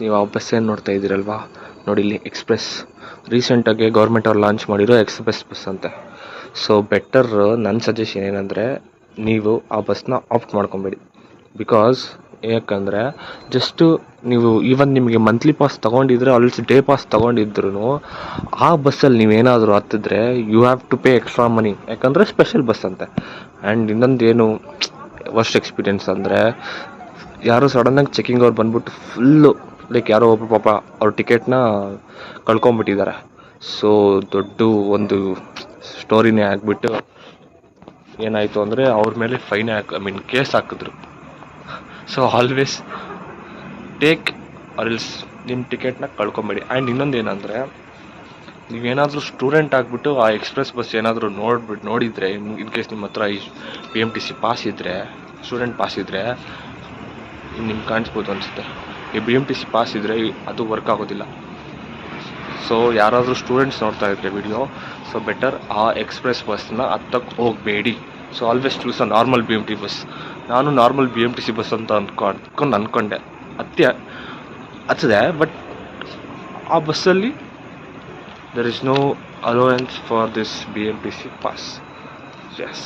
ನೀವು ಆ ಬಸ್ ಏನು ನೋಡ್ತಾ ಇದ್ದೀರಲ್ವಾ? ನೋಡಿ, ಇಲ್ಲಿ ಎಕ್ಸ್ಪ್ರೆಸ್ ರೀಸೆಂಟಾಗಿ ಗೌರ್ಮೆಂಟ್ ಅವ್ರು ಲಾಂಚ್ ಮಾಡಿರೋ ಎಕ್ಸ್ಪ್ರೆಸ್ ಬಸ್ ಅಂತೆ. ಸೊ ಬೆಟರ್ ನನ್ನ ಸಜೆಷನ್ ಏನಂದರೆ, ನೀವು ಆ ಬಸ್ನ ಆಪ್ಟ್ ಮಾಡ್ಕೊಬೇಡಿ. ಬಿಕಾಸ್ ಯಾಕಂದರೆ ಜಸ್ಟು ನೀವು ಈವನ್ ನಿಮಗೆ ಮಂತ್ಲಿ ಪಾಸ್ ತೊಗೊಂಡಿದ್ರೆ ಆಲ್ಸ್ ಡೇ ಪಾಸ್ ತೊಗೊಂಡಿದ್ರು ಆ ಬಸ್ಸಲ್ಲಿ ನೀವೇನಾದರೂ ಹತ್ತಿದ್ರೆ you have to pay extra money ಯಾಕಂದರೆ ಸ್ಪೆಷಲ್ ಬಸ್ ಅಂತೆ. ಆ್ಯಂಡ್ ಇನ್ನೊಂದು ಏನು ವರ್ಸ್ಟ್ ಎಕ್ಸ್ಪೀರಿಯನ್ಸ್ ಅಂದರೆ, ಯಾರು ಸಡನ್ನಾಗಿ ಚೆಕಿಂಗ್ ಅವ್ರು ಬಂದ್ಬಿಟ್ಟು ಫುಲ್ಲು ಲೈಕ್ ಯಾರೋ ಒಬ್ಬ ಪಾಪ ಅವ್ರ ಟಿಕೆಟ್ನ ಕಳ್ಕೊಂಬಿಟ್ಟಿದ್ದಾರೆ ಸೊ ದೊಡ್ಡ ಒಂದು ಸ್ಟೋರಿನೇ ಆಗಿಬಿಟ್ಟು ಏನಾಯಿತು ಅಂದರೆ ಅವ್ರ ಮೇಲೆ ಫೈನ್ ಹಾಕ್ ಐ ಮೀನ್ ಕೇಸ್ ಹಾಕಿದ್ರು. ಸೊ ಆಲ್ವೇಸ್ ಟೇಕ್ ಆರ್ಎಲ್ಸ್ ನಿಮ್ಮ ಟಿಕೆಟ್ನ ಕಳ್ಕೊಬೇಡಿ. ಆ್ಯಂಡ್ ಇನ್ನೊಂದು ಏನಂದರೆ, ನೀವೇನಾದರೂ ಸ್ಟೂಡೆಂಟ್ ಆಗಿಬಿಟ್ಟು ಆ ಎಕ್ಸ್ಪ್ರೆಸ್ ಬಸ್ ಏನಾದರೂ ನೋಡ್ಬಿಟ್ಟು ನೋಡಿದರೆ, ಇನ್ ಕೇಸ್ ನಿಮ್ಮ ಹತ್ರ ಈ P M T C pass ಇದ್ದರೆ ಸ್ಟೂಡೆಂಟ್ ಪಾಸ್ ಇದ್ದರೆ ನಿಮ್ಗೆ ಕಾಣಿಸ್ಬೋದು ಅನಿಸುತ್ತೆ. ಈ B M T C pass ಇದ್ದರೆ ಅದು ವರ್ಕ್ ಆಗೋದಿಲ್ಲ. ಸೊ ಯಾರಾದರೂ ಸ್ಟೂಡೆಂಟ್ಸ್ ನೋಡ್ತಾ ಇದ್ದರೆ ವಿಡಿಯೋ ಸೊ ಬೆಟರ್ ಆ ಎಕ್ಸ್ಪ್ರೆಸ್ ಬಸ್ನ ಹತ್ತಕ್ಕೆ ಹೋಗಬೇಡಿ. So always choose a normal B M T bus ನಾನು normal B M T C bus ಅಂತ ಅಂದ್ಕೊಂಡು ಅಂದ್ಕೊಂಡೆ ಅತ್ಯ ಹತ್ತಿದೆ ಬಟ್ ಆ ಬಸ್ಸಲ್ಲಿ there is no allowance for this B M T C passes